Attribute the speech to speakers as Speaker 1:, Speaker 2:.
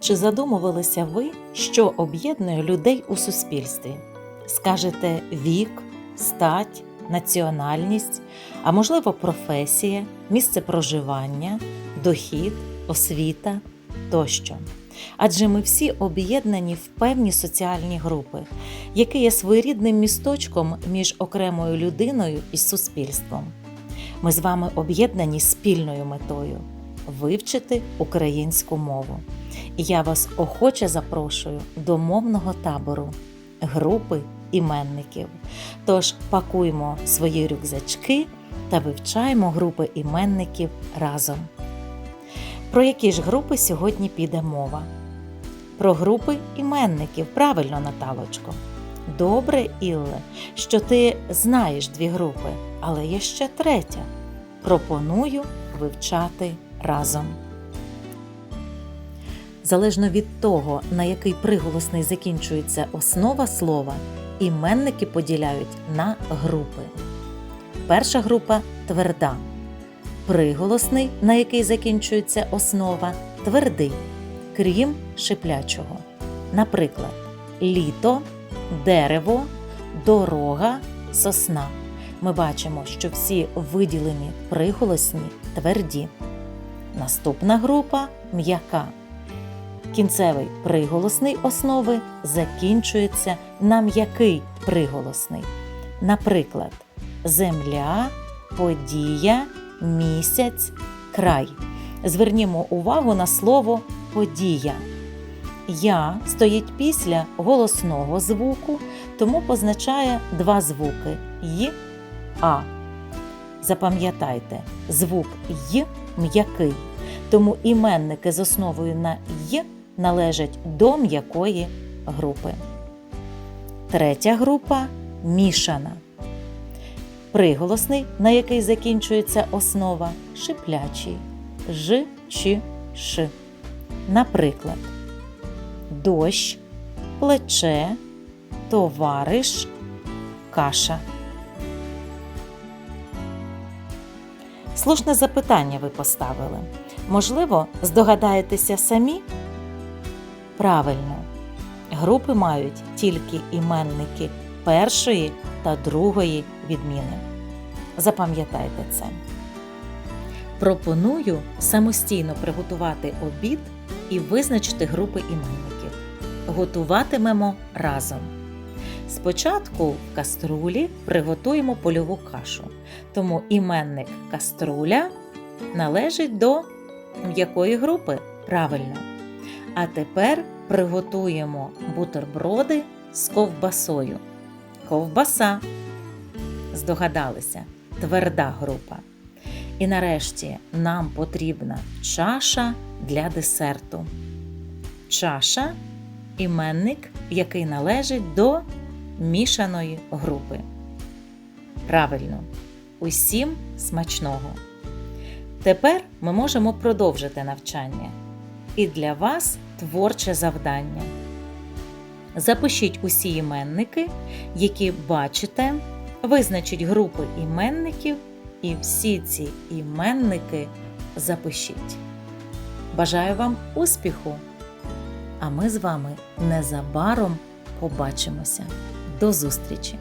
Speaker 1: Чи задумувалися ви, що об'єднує людей у суспільстві? Скажете вік, стать, національність, а можливо, професія, місце проживання, дохід, освіта тощо. Адже ми всі об'єднані в певні соціальні групи, які є своєрідним місточком між окремою людиною і суспільством. Ми з вами об'єднані спільною метою вивчити українську мову. Я вас охоче запрошую до мовного табору групи іменників. Тож пакуймо свої рюкзачки та вивчаємо групи іменників разом. Про які ж групи сьогодні піде мова? Про групи іменників, правильно, Наталочко. Добре, Ілле, що ти знаєш дві групи, але є ще третя. Пропоную вивчати разом. Залежно від того, на який приголосний закінчується основа слова, іменники поділяють на групи. Перша група тверда. Приголосний, на який закінчується основа, твердий, крім шиплячого. Наприклад, літо, дерево, дорога, сосна. Ми бачимо, що всі виділені приголосні тверді. Наступна група м'яка. Кінцевий приголосний основи закінчується на м'який приголосний. Наприклад, земля, подія, місяць, край. Звернімо увагу на слово подія. Я стоїть після голосного звуку, тому позначає два звуки й, а. Запам'ятайте, звук й м'який, тому іменники з основою на й належать до м'якої групи. Третя група мішана. Приголосний, на який закінчується основа, шиплячий ж, чи, ш. Наприклад, дощ, плече, товариш, каша. Слушне запитання ви поставили. Можливо, здогадаєтеся самі? Правильно, групи мають тільки іменники першої та другої відміни. Запам'ятайте це. Пропоную самостійно приготувати обід і визначити групи іменників. Готуватимемо разом. Спочатку в каструлі приготуємо польову кашу, тому іменник каструля належить до м'якої групи правильно. А тепер приготуємо бутерброди з ковбасою. Ковбаса. Здогадалися, тверда група. І нарешті нам потрібна чаша для десерту. Чаша іменник, який належить до мішаної групи. Правильно, усім смачного. Тепер ми можемо продовжити навчання. І для вас творче завдання. Запишіть усі іменники, які бачите, визначіть групи іменників і всі ці іменники запишіть. Бажаю вам успіху! А ми з вами незабаром побачимося. До зустрічі!